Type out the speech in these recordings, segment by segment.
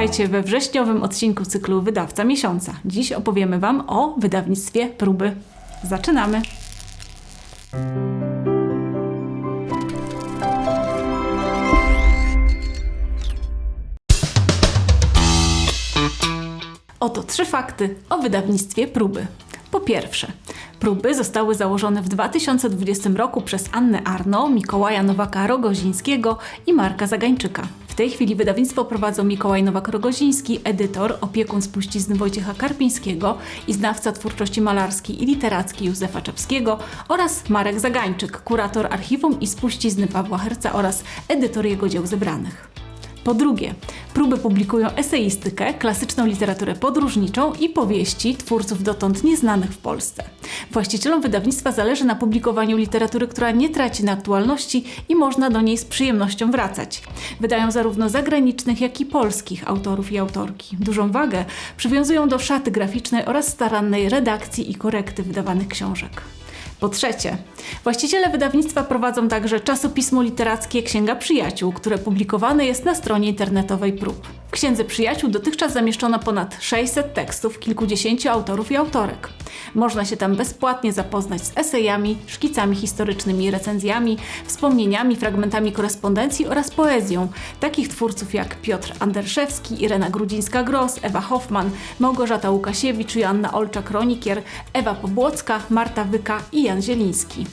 Witajcie we wrześniowym odcinku cyklu Wydawca Miesiąca. Dziś opowiemy Wam o wydawnictwie Próby. Zaczynamy! Oto trzy fakty o wydawnictwie Próby. Po pierwsze, próby zostały założone w 2020 roku przez Annę Arno, Mikołaja Nowaka-Rogozińskiego i Marka Zagańczyka. Tej chwili wydawnictwo prowadzą Mikołaj Nowak-Rogoziński, edytor, opiekun spuścizny Wojciecha Karpińskiego i znawca twórczości malarskiej i literackiej Józefa Czapskiego oraz Marek Zagańczyk, kurator archiwum i spuścizny Pawła Herca oraz edytor jego dzieł zebranych. Po drugie, próby publikują eseistykę, klasyczną literaturę podróżniczą i powieści twórców dotąd nieznanych w Polsce. Właścicielom wydawnictwa zależy na publikowaniu literatury, która nie traci na aktualności i można do niej z przyjemnością wracać. Wydają zarówno zagranicznych, jak i polskich autorów i autorki. Dużą wagę przywiązują do szaty graficznej oraz starannej redakcji i korekty wydawanych książek. Po trzecie, właściciele wydawnictwa prowadzą także czasopismo literackie Księga Przyjaciół, które publikowane jest na stronie internetowej prób. W Księdze Przyjaciół dotychczas zamieszczono ponad 600 tekstów kilkudziesięciu autorów i autorek. Można się tam bezpłatnie zapoznać z esejami, szkicami historycznymi, recenzjami, wspomnieniami, fragmentami korespondencji oraz poezją takich twórców jak Piotr Anderszewski, Irena Grudzińska-Gross, Ewa Hoffman, Małgorzata Łukasiewicz, Joanna Olcza-Kronikier, Ewa Pobłocka, Marta Wyka i Jan Zieliński.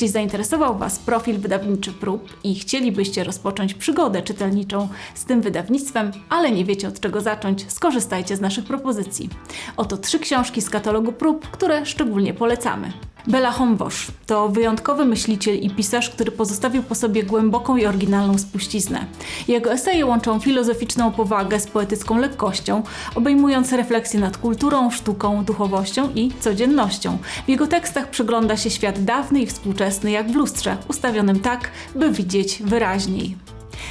Jeśli zainteresował Was profil wydawniczy prób i chcielibyście rozpocząć przygodę czytelniczą z tym wydawnictwem, ale nie wiecie od czego zacząć, skorzystajcie z naszych propozycji. Oto trzy książki z katalogu prób, które szczególnie polecamy. Bela Hombosz to wyjątkowy myśliciel i pisarz, który pozostawił po sobie głęboką i oryginalną spuściznę. Jego eseje łączą filozoficzną powagę z poetycką lekkością, obejmując refleksje nad kulturą, sztuką, duchowością i codziennością. W jego tekstach przygląda się świat dawny i współczesny jak w lustrze, ustawionym tak, by widzieć wyraźniej.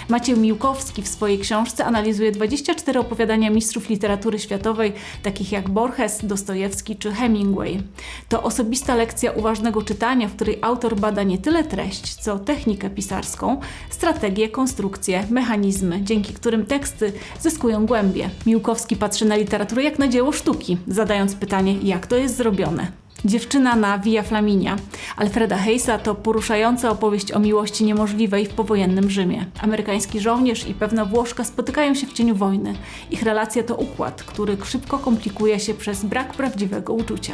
Maciej Miłkowski w swojej książce analizuje 24 opowiadania mistrzów literatury światowej, takich jak Borges, Dostojewski czy Hemingway. To osobista lekcja uważnego czytania, w której autor bada nie tyle treść, co technikę pisarską, strategię, konstrukcję, mechanizmy, dzięki którym teksty zyskują głębie. Miłkowski patrzy na literaturę jak na dzieło sztuki, zadając pytanie, jak to jest zrobione. Dziewczyna na Via Flaminia Alfreda Hayesa to poruszająca opowieść o miłości niemożliwej w powojennym Rzymie. Amerykański żołnierz i pewna Włoszka spotykają się w cieniu wojny. Ich relacja to układ, który szybko komplikuje się przez brak prawdziwego uczucia.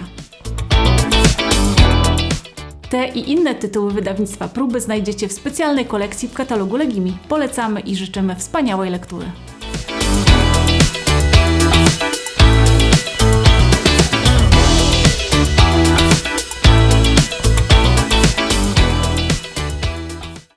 Te i inne tytuły wydawnictwa Próby znajdziecie w specjalnej kolekcji w katalogu Legimi. Polecamy i życzymy wspaniałej lektury.